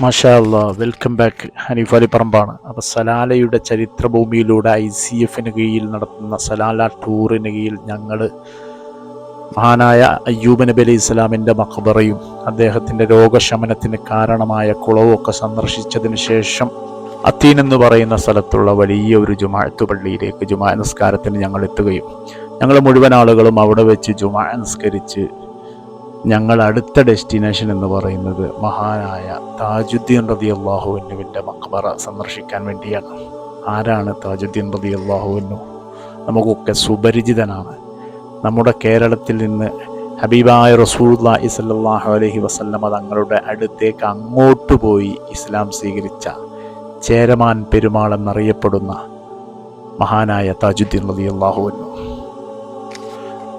മാഷാ അല്ലാ welcome back Hanif Ali പറമ്പാണ്. അപ്പോൾ സലാലയുടെ ചരിത്രഭൂമിയിലൂടെ ഐ സി എഫിന് കീഴിൽ നടത്തുന്ന സലാല ടൂറിന് കീഴിൽ ഞങ്ങൾ മഹാനായ അയ്യൂബ് നബി അലി ഇസ്ലാമിന്റെ മഖബറയും അദ്ദേഹത്തിന്റെ രോഗശമനത്തിന് കാരണമായ കുളവും ഒക്കെ സന്ദർശിച്ചതിന് ശേഷം അത്തീൻ എന്ന് പറയുന്ന സ്ഥലത്തുള്ള വലിയ ഒരു ജുമാഴത്തു പള്ളിയിലേക്ക് ജുമാ നിസ്കാരത്തിന് ഞങ്ങൾ എത്തുകയും ഞങ്ങൾ മുഴുവൻ ആളുകളും അവിടെ വെച്ച് ജുമാ നിസ്കരിച്ച് ഞങ്ങൾ അടുത്ത ഡെസ്റ്റിനേഷൻ എന്ന് പറയുന്നത് മഹാനായ താജുദ്ദീൻ റതി അള്ളാഹുവിനുവിന്റെ മക്ബറ സന്ദർശിക്കാൻ വേണ്ടിയാണ്. ആരാണ് താജുദ്ദീൻ റതി അള്ളാഹുവിനു നമുക്കൊക്കെ സുപരിചിതനാണ്. നമ്മുടെ കേരളത്തിൽ നിന്ന് ഹബീബായ റസൂല്ലാ സല്ലാഹു അലഹി വസല്ലമ തങ്ങളുടെ അടുത്തേക്ക് അങ്ങോട്ട് പോയി ഇസ്ലാം സ്വീകരിച്ച ചേരമാൻ പെരുമാൾ എന്നറിയപ്പെടുന്ന മഹാനായ താജുദ്ദീൻ റതി അള്ളാഹുവിനു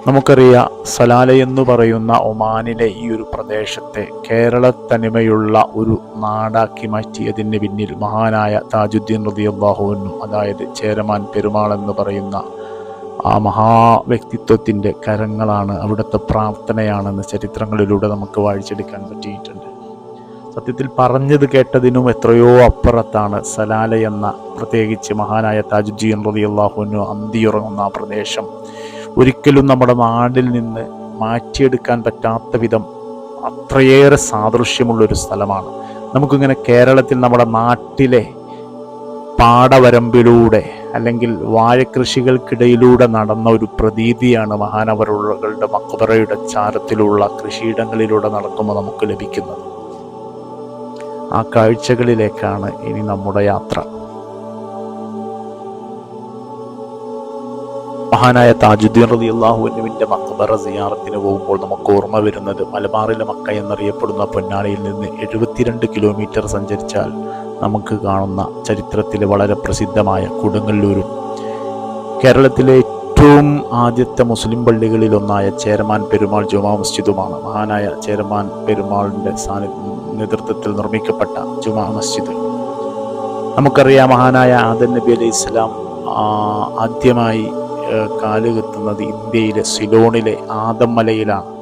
നമുക്കറിയാം സലാല എന്ന് പറയുന്ന ഒമാനിലെ ഈ ഒരു പ്രദേശത്തെ കേരള തനിമയുള്ള ഒരു നാടാക്കി മാറ്റിയതിന് പിന്നിൽ മഹാനായ താജുദ്ദീൻ റതിയല്ലാഹുവിനും അതായത് ചേരമാൻ പെരുമാൾ എന്ന് പറയുന്ന ആ മഹാ വ്യക്തിത്വത്തിന്റെ കരങ്ങളാണ് അവിടുത്തെ പ്രാർത്ഥനയാണെന്ന് ചരിത്രങ്ങളിലൂടെ നമുക്ക് വായിച്ചെടുക്കാൻ പറ്റിയിട്ടുണ്ട്. സത്യത്തിൽ പറഞ്ഞത് കേട്ടതിനും എത്രയോ അപ്പുറത്താണ് സലാല എന്ന പ്രത്യേകിച്ച് മഹാനായ താജുദ്ദീൻ റതിയല്ലാഹുവിനു അന്തിയുറങ്ങുന്ന ആ പ്രദേശം. ഒരിക്കലും നമ്മുടെ നാടിൽ നിന്ന് മാറ്റിയെടുക്കാൻ പറ്റാത്ത വിധം അത്രയേറെ സാദൃശ്യമുള്ളൊരു സ്ഥലമാണ്. നമുക്കിങ്ങനെ കേരളത്തിൽ നമ്മുടെ നാട്ടിലെ പാടവരമ്പിലൂടെ അല്ലെങ്കിൽ വാഴക്കൃഷികൾക്കിടയിലൂടെ നടന്ന ഒരു പ്രതീതിയാണ് മഹാനവറുകളുടെ മക്ബറയുടെ ചാരത്തിലുള്ള കൃഷിയിടങ്ങളിലൂടെ നടക്കുമ്പോൾ നമുക്ക് ലഭിക്കുന്നത്. ആ കാഴ്ചകളിലേക്കാണ് ഇനി നമ്മുടെ യാത്ര. മഹാനായ താജുദ്ദീൻ റതി അള്ളാഹുവിന്റെ മക്ബറ സിയാറത്തിന് പോകുമ്പോൾ നമുക്ക് ഓർമ്മ വരുന്നത് മലബാറിലെ മക്ക എന്നറിയപ്പെടുന്ന പൊന്നാളിയിൽ നിന്ന് എഴുപത്തിരണ്ട് കിലോമീറ്റർ സഞ്ചരിച്ചാൽ നമുക്ക് കാണുന്ന ചരിത്രത്തിലെ വളരെ പ്രസിദ്ധമായ കൊടുങ്ങല്ലൂരും. കേരളത്തിലെ ഏറ്റവും ആദ്യത്തെ മുസ്ലിം പള്ളികളിലൊന്നായ ചേരമാൻ പെരുമാൾ ജുമാ മസ്ജിദുമാണ്. മഹാനായ ചേരമാൻ പെരുമാളിന്റെ സാന്നി നേതൃത്വത്തിൽ നിർമ്മിക്കപ്പെട്ട ജുമാ മസ്ജിദ്. നമുക്കറിയാം മഹാനായ ആദൻ നബി അലൈഹി ഇസ്ലാം ആദ്യമായി കാലുകുത്തുന്നത് ഇന്ത്യയിലെ സിലോണിലെ ആദംമലയിലാണ്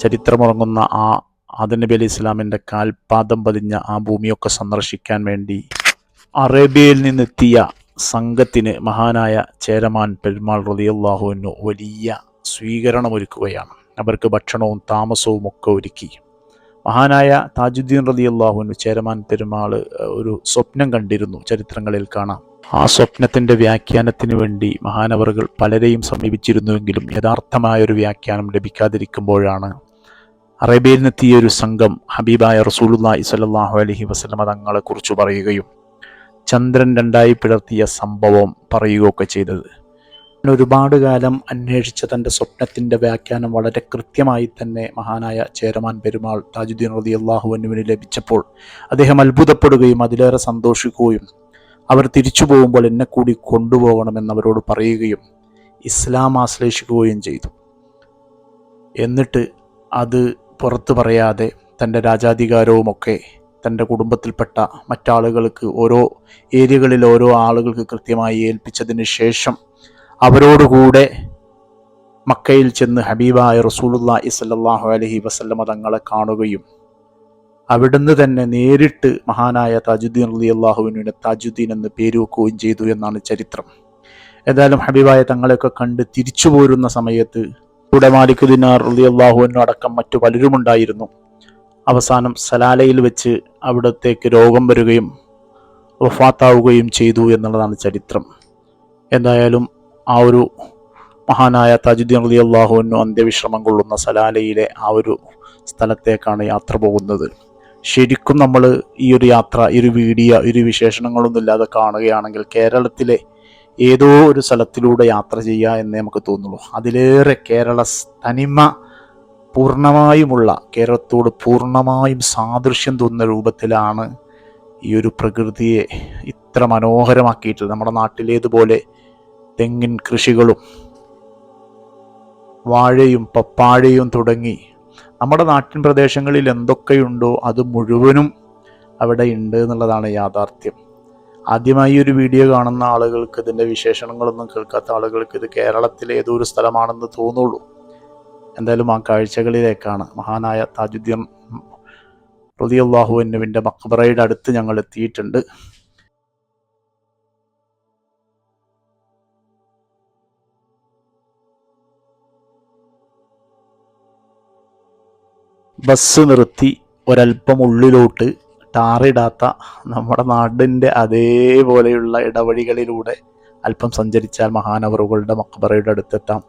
ചരിത്രമുറങ്ങുന്ന ആ ആദം നബി അലി ഇസ്ലാമിന്റെ കാൽപാദം പതിഞ്ഞ ആ ഭൂമിയൊക്കെ സന്ദർശിക്കാൻ വേണ്ടി അറേബ്യയിൽ നിന്നെത്തിയ സംഘത്തിന് മഹാനായ ചേരമാൻ പെരുമാൾ റതിയല്ലാഹുവിനു വലിയ സ്വീകരണമൊരുക്കുകയാണ്. അവർക്ക് ഭക്ഷണവും താമസവും ഒക്കെ ഒരുക്കി. മഹാനായ താജുദ്ദീൻ റതി അള്ളാഹുവിന് ചേരമാൻ പെരുമാൾ ഒരു സ്വപ്നം കണ്ടിരുന്നു. ചരിത്രങ്ങളിൽ കാണാം. ആ സ്വപ്നത്തിന്റെ വ്യാഖ്യാനത്തിന് വേണ്ടി മഹാനവറുകൾ പലരെയും സമീപിച്ചിരുന്നുവെങ്കിലും യഥാർത്ഥമായ ഒരു വ്യാഖ്യാനം ലഭിക്കാതിരിക്കുമ്പോഴാണ്. അറേബ്യയിൽ നിന്നെത്തിയ ഒരു സംഘം ഹബീബായ റസൂലുല്ലാ സ്വല്ലല്ലാഹു അലഹി വസ്ലമ തങ്ങളെക്കുറിച്ച് പറയുകയും ചന്ദ്രൻ രണ്ടായി പിളർത്തിയ സംഭവം പറയുകയൊക്കെ ചെയ്തത്. ഒരുപാട് കാലം അന്വേഷിച്ച തന്റെ സ്വപ്നത്തിന്റെ വ്യാഖ്യാനം വളരെ കൃത്യമായി തന്നെ മഹാനായ ചേരമാൻ പെരുമാൾ താജുദ്ദീൻ റതി അള്ളാഹുവിനുവിന് ലഭിച്ചപ്പോൾ അദ്ദേഹം അത്ഭുതപ്പെടുകയും അതിലേറെ സന്തോഷിക്കുകയും അവർ തിരിച്ചു പോകുമ്പോൾ എന്നെ കൂടി കൊണ്ടുപോകണമെന്ന് അവരോട് പറയുകയും ഇസ്ലാം ആശ്ലേഷിക്കുകയും ചെയ്തു. എന്നിട്ട് അത് പുറത്തു പറയാതെ തന്റെ രാജാധികാരവുമൊക്കെ തന്റെ കുടുംബത്തിൽപ്പെട്ട മറ്റാളുകൾക്ക് ഓരോ ഏരിയകളിൽ ഓരോ ആളുകൾക്ക് കൃത്യമായി ഏൽപ്പിച്ചതിന് ശേഷം അവരോടുകൂടെ മക്കയിൽ ചെന്ന് ഹബീബായ റസൂലുല്ലാഹി സല്ലല്ലാഹു അലഹി വസല്ലമ തങ്ങളെ കാണുകയും അവിടുന്ന് തന്നെ നേരിട്ട് മഹാനായ താജുദ്ദീൻ അലി അള്ളാഹുവിനെ താജുദ്ദീൻ എന്ന് പേര് വെക്കുകയും ചെയ്തു എന്നാണ് ചരിത്രം. ഏതായാലും ഹബീബായ തങ്ങളെയൊക്കെ കണ്ട് തിരിച്ചു പോരുന്ന സമയത്ത് കൂടെ മാലിക് ദിനാർ അലി അള്ളാഹുവിനും അടക്കം മറ്റു പലരും ഉണ്ടായിരുന്നു. അവസാനം സലാലയിൽ വെച്ച് അവിടത്തേക്ക് രോഗം വരികയും വഫാത്താവുകയും ചെയ്തു എന്നുള്ളതാണ് ചരിത്രം. എന്തായാലും ആ ഒരു മഹാനായ താജുദ്ദീൻ അലി അള്ളാഹുവിനു അന്ത്യവിശ്രമം കൊള്ളുന്ന സലാലയിലെ ആ ഒരു സ്ഥലത്തേക്കാണ് യാത്ര പോകുന്നത്. ശരിക്കും നമ്മൾ ഈ ഒരു യാത്ര ഈ ഒരു വീഡിയോ ഈ ഒരു വിശേഷണങ്ങളൊന്നും ഇല്ലാതെ കാണുകയാണെങ്കിൽ കേരളത്തിലെ ഏതോ ഒരു സ്ഥലത്തിലൂടെ യാത്ര ചെയ്യുക എന്നേ നമുക്ക് തോന്നുള്ളൂ. അതിലേറെ കേരള തനിമ പൂർണമായുമുള്ള കേരളത്തോട് പൂർണമായും സാദൃശ്യം തോന്നുന്ന രൂപത്തിലാണ് ഈ ഒരു പ്രകൃതിയെ ഇത്ര മനോഹരമാക്കിയിട്ട് നമ്മുടെ നാട്ടിലേതുപോലെ തെങ്ങിൻ കൃഷികളും വാഴയും പപ്പാഴയും തുടങ്ങി നമ്മുടെ നാട്ടിൻ പ്രദേശങ്ങളിൽ എന്തൊക്കെയുണ്ടോ അത് മുഴുവനും അവിടെ ഉണ്ട് എന്നുള്ളതാണ് യാഥാർത്ഥ്യം. ആദ്യമായി ഒരു വീഡിയോ കാണുന്ന ആളുകൾക്ക് ഇതിന്റെ വിശേഷണങ്ങളൊന്നും കേൾക്കാത്ത ആളുകൾക്ക് ഇത് കേരളത്തിലെ ഏതോ ഒരു സ്ഥലമാണെന്ന് തോന്നുള്ളൂ. എന്തായാലും ആ കാഴ്ചകളിലേക്കാണ്. മഹാനായ താജുദ്ദീൻ റളിയല്ലാഹു എന്നുവിന്റെ മക്ബറയുടെ അടുത്ത് ഞങ്ങൾ എത്തിയിട്ടുണ്ട്. ബസ് നിർത്തി ഒരല്പം ഉള്ളിലോട്ട് ടാറിടാത്ത നമ്മുടെ നാടിന്റെ അതേപോലെയുള്ള ഇടവഴികളിലൂടെ അല്പം സഞ്ചരിച്ചാൽ മഹാനവറുകളുടെ മക്ബറയുടെ അടുത്തെത്താം.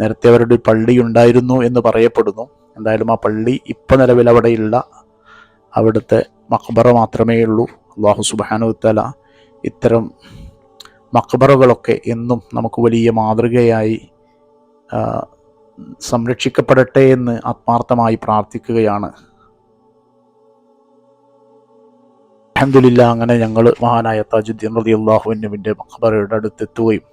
നേരത്തെ അവരുടെ പള്ളി ഉണ്ടായിരുന്നു എന്ന് പറയപ്പെടുന്നു. എന്തായാലും ആ പള്ളി ഇപ്പം നിലവിൽ അവിടെയുള്ള അവിടുത്തെ മക്ബറ മാത്രമേ ഉള്ളൂ. അള്ളാഹു സുബാനുത്തല ഇത്തരം മക്ബറകളൊക്കെ എന്നും നമുക്ക് വലിയ മാതൃകയായി സംരക്ഷിക്കപ്പെടട്ടെ എന്ന് ആത്മാർത്ഥമായി പ്രാർത്ഥിക്കുകയാണ്. അഹമ്മദില്ല അങ്ങനെ ഞങ്ങൾ മഹാനായ തജുദ്ദീൻ റതി അള്ളാഹുവിന്റെ മഖബറയുടെ അടുത്തെത്തുകയും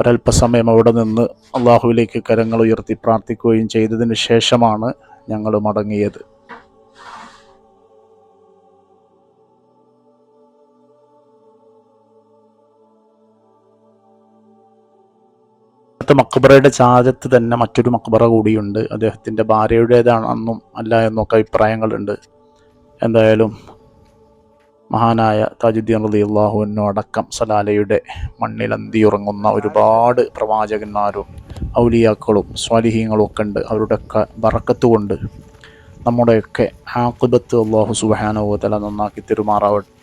ഒരല്പസമയം അവിടെ നിന്ന് അള്ളാഹുവിലേക്ക് കരങ്ങൾ ഉയർത്തി പ്രാർത്ഥിക്കുകയും ചെയ്തതിന് ശേഷമാണ് ഞങ്ങൾ മടങ്ങിയത്. അടുത്ത മക്ബറയുടെ ചാരത്ത് തന്നെ മറ്റൊരു മക്ബറ കൂടിയുണ്ട്. അദ്ദേഹത്തിന്റെ ഭാര്യയുടേതാണെന്നും അല്ല എന്നൊക്കെ അഭിപ്രായങ്ങളുണ്ട്. എന്തായാലും മഹാനായ താജുദ്ദീൻ റലി അള്ളാഹുവിനോ അടക്കം സലാലയുടെ മണ്ണിലന്തി ഉറങ്ങുന്ന ഒരുപാട് പ്രവാചകന്മാരും ഔലിയാക്കളും സ്വാലിഹീങ്ങളും ഒക്കെ ഉണ്ട്. അവരുടെയൊക്കെ വറക്കത്ത് കൊണ്ട് നമ്മുടെയൊക്കെ ആക്കുബത്ത് അള്ളാഹു സുബാനോ തല നന്നാക്കി തെരുമാറാവട്ടെ.